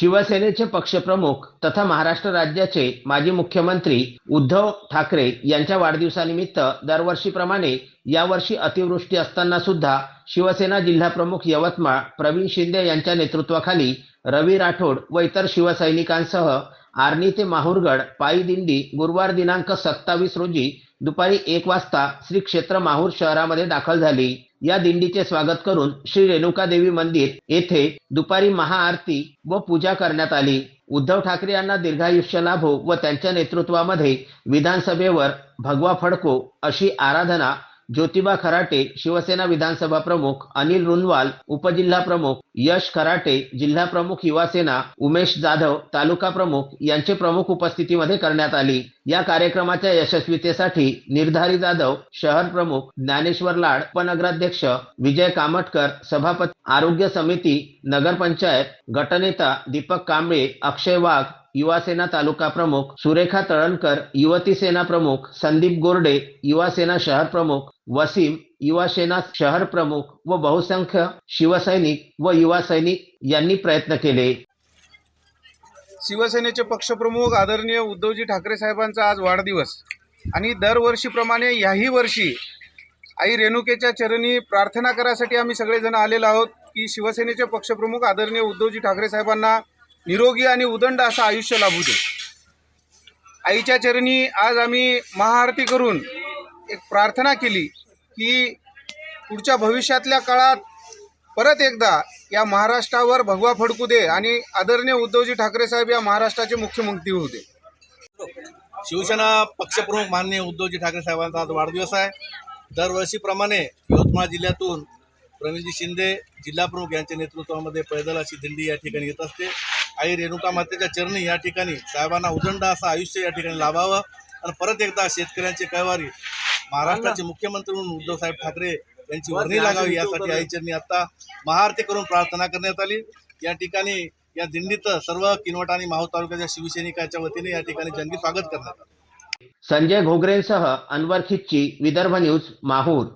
शिवसेनेचे पक्षप्रमुख तथा महाराष्ट्र राज्याचे माजी मुख्यमंत्री उद्धव ठाकरे यांच्या वाढदिवसानिमित्त दरवर्षीप्रमाणे यावर्षी अतिवृष्टी असताना सुद्धा शिवसेना जिल्हाप्रमुख यवतमाळ प्रवीण शिंदे यांच्या नेतृत्वाखाली रवी राठोड व इतर शिवसैनिकांसह आर्णी ते माहूरगड पायी दिंडी गुरुवार दिनांक सत्तावीस रोजी दुपारी एक वाजता श्री क्षेत्र माहूर शहरामध्ये दाखल झाली. या दिंडीचे स्वागत करून श्री रेणुका देवी मंदिर येथे दुपारी महाआरती व पूजा करण्यात आली. उद्धव ठाकरे यांना दीर्घायुष्य लाभो व त्यांच्या नेतृत्वामध्ये विधानसभेवर भगवा फडको अशी आराधना ज्योतिबा खराटे शिवसेना विधानसभा प्रमुख अनिल रुनवाल उपजिल्हा प्रमुख यश खराटे जिल्हा प्रमुख युवासेना उमेश जाधव तालुका प्रमुख यांचे प्रमुख उपस्थितीमध्ये करण्यात आली. या कार्यक्रमाच्या यशस्वीतेसाठी निर्धारी जाधव शहर प्रमुख ज्ञानेश्वर लाड उपनगराध्यक्ष विजय कामटकर सभापती आरोग्य समिती नगरपंचायत गटनेता दीपक कांबळे अक्षय वाघ युवासेना तालुका प्रमुख सुरेखा तळणकर युवती सेना प्रमुख संदीप गोरडे युवासेना शहर प्रमुख वसीम युवासेना शहर प्रमुख व बहुसंख्य शिवसैनिक व युवा सैनिक यांनी प्रयत्न केले. शिवसेनेचे पक्षप्रमुख आदरणीय उद्धवजी ठाकरे साहेबांचा आज वाढदिवस. आणि दरवर्षीप्रमाणे याही वर्षी आई रेणुकेच्या चरणी प्रार्थना करायसाठी आम्ही सगळेजण आलेलो आहोत की शिवसेनेचे पक्षप्रमुख आदरणीय उद्धवजी ठाकरे साहेबांना निरोगी आणि उदंड असं आयुष्य लाभू दे. आईच्या चरणी आज आम्ही महाआरती करून एक प्रार्थना केली की पुढच्या भविष्यातल्या काळात परत एकदा या महाराष्ट्रावर भगवा फडकू दे आणि आदरणीय उद्धवजी ठाकरे साहेब या महाराष्ट्राचे मुख्यमंत्री होऊ दे. शिवसेना पक्षप्रमुख माननीय उद्धवजी ठाकरे साहेबांचा आज वाढदिवस आहे. दरवर्षीप्रमाणे यवतमाळ जिल्ह्यातून प्रवीणजी शिंदे जिल्हाप्रमुख यांच्या नेतृत्वामध्ये पैदल अशी दिंडी या ठिकाणी येत असते. आई रेणुका मातेच्या चरणी या ठिकाणी साहेबांना उदंड असं आयुष्य या ठिकाणी लाभावं. आणि परत एकदा शेतकऱ्यांची कैवारी. महाराष्ट्राचे मुख्यमंत्री म्हणून उद्धवसाहेब ठाकरे यांची वर्णी लागावी यासाठी आई चरणी आता महाआरती करून प्रार्थना करण्यात आली. या ठिकाणी या दिंडीत सर्व किनवट आणि माहूर तालुक्याच्या शिवसैनिकांच्या वतीने या ठिकाणी जंगी स्वागत करण्यात आलं. संजय घोगरेंसह अनवर खिच्ची विदर्भ न्यूज माहूर.